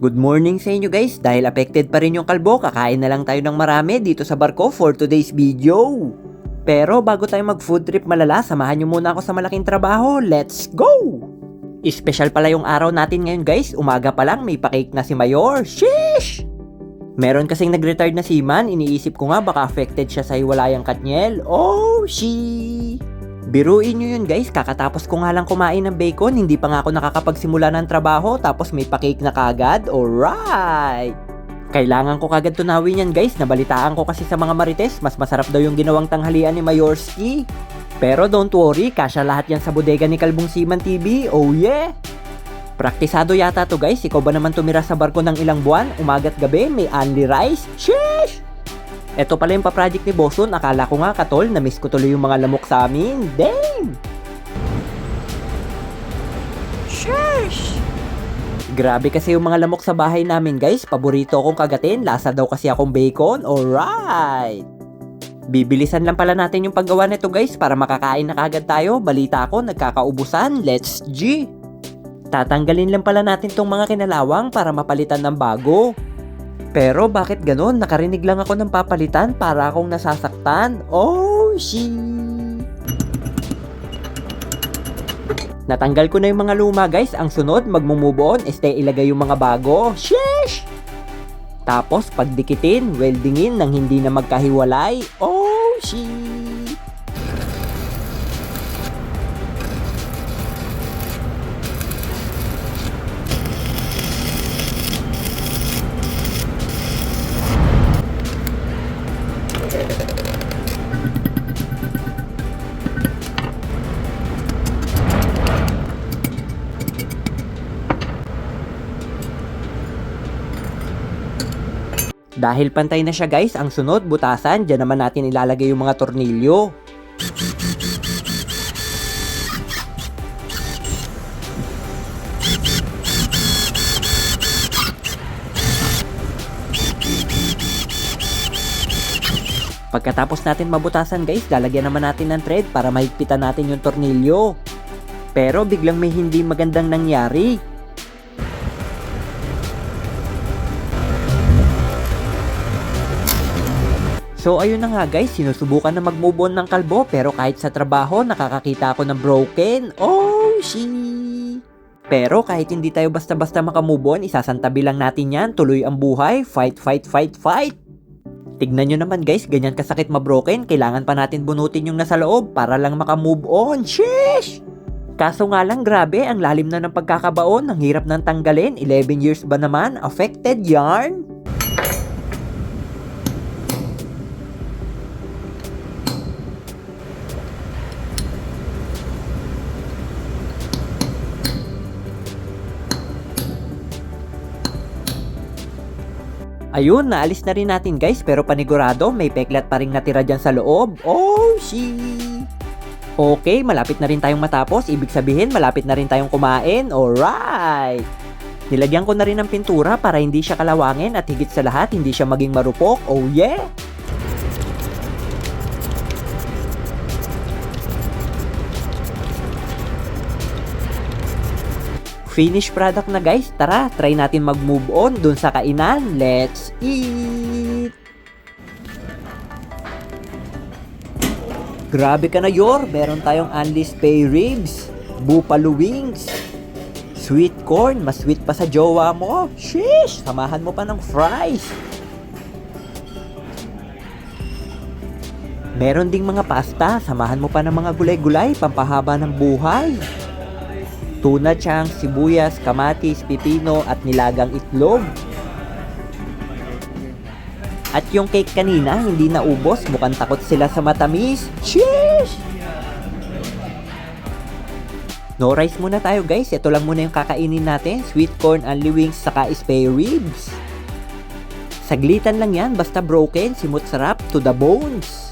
Good morning sa inyo guys, dahil affected pa rin yung kalbo, kakain na lang tayo ng marami dito sa barko for today's video. Pero bago tayo mag food trip malala, samahan nyo muna ako sa malaking trabaho, let's go! Special pala yung araw natin ngayon guys, umaga pa lang may pa-cake na si Mayor, sheesh! Meron kasing nag-retired na seaman, iniisip ko nga baka affected siya sa hiwalayang katniel. Oh, she! Biruin nyo yun guys, kakatapos ko nga lang kumain ng bacon, hindi pa nga ako nakakapagsimula ng trabaho, tapos may pa-cake na kagad, alright! Kailangan ko kagad tunawin yan guys, nabalitaan ko kasi sa mga marites, mas masarap daw yung ginawang tanghalian ni Mayorski. Pero don't worry, kasya lahat yan sa bodega ni Kalbong Siman TV, oh yeah! Praktisado yata to guys, ikaw ba naman tumira sa barko ng ilang buwan, umaga't gabi, may only rice? Sheesh! Ito pala yung pa-project ni Boson, akala ko nga katol, na-miss ko tuloy yung mga lamok sa amin. Damn! Sheesh! Grabe kasi yung mga lamok sa bahay namin guys, paborito akong kagatin, lasa daw kasi akong bacon, alright! Bibilisan lang pala natin yung paggawa nito guys para makakain na kagad tayo. Balita ko, nagkakaubusan. Let's G! Tatanggalin lang pala natin tong mga kinalawang para mapalitan ng bago. Pero bakit ganon? Nakarinig lang ako ng papalitan para akong nasasaktan. Oh, she. Natanggal ko na yung mga luma guys. Ang sunod, magmumove on. Este ilagay yung mga bago. Sheesh! Tapos pagdikitin, weldingin nang hindi na magkahiwalay. Oh, she. Dahil pantay na siya guys, ang sunod, butasan, dyan naman natin ilalagay yung mga tornilyo. Pagkatapos natin mabutasan guys, lalagyan naman natin ng thread para mahigpitan natin yung tornilyo. Pero biglang may hindi magandang nangyari. So ayun na nga guys, sinusubukan na mag-move on ng kalbo pero kahit sa trabaho nakakakita ako ng broken. Oh, she. Pero kahit hindi tayo basta-basta makamove on, isasantabi lang natin yan, tuloy ang buhay, fight, fight, fight, fight. Tignan nyo naman guys, ganyan kasakit mabroken, kailangan pa natin bunutin yung nasa loob para lang makamove on. Sheesh! Kaso nga lang grabe, ang lalim na ng pagkakabaon, ang hirap ng tanggalin, 11 years ba naman, affected yarn? Ayun, naalis na rin natin guys pero panigurado may peklat pa rin natira dyan sa loob. Oh, she. Okay, malapit na rin tayong matapos. Ibig sabihin, malapit na rin tayong kumain. Alright! Nilagyan ko na rin ng pintura para hindi siya kalawangin at higit sa lahat, hindi siya maging marupok. Oh yeah! Finished product na guys. Tara, try natin mag-move on dun sa kainan. Let's eat! Grabe ka na, Yor. Meron tayong only spare ribs, buffalo wings, sweet corn, mas sweet pa sa jowa mo. Sheesh! Samahan mo pa ng fries. Meron ding mga pasta, samahan mo pa ng mga gulay-gulay, pampahaba ng buhay. Tuna chang, sibuyas, kamatis, pipino at nilagang itlog. At yung cake kanina, hindi naubos. Mukhang takot sila sa matamis. Sheesh! No rice muna tayo guys. Ito lang muna yung kakainin natin. Sweet corn, only wings, saka spare ribs. Saglitan lang yan. Basta broken, simot sarap to the bones.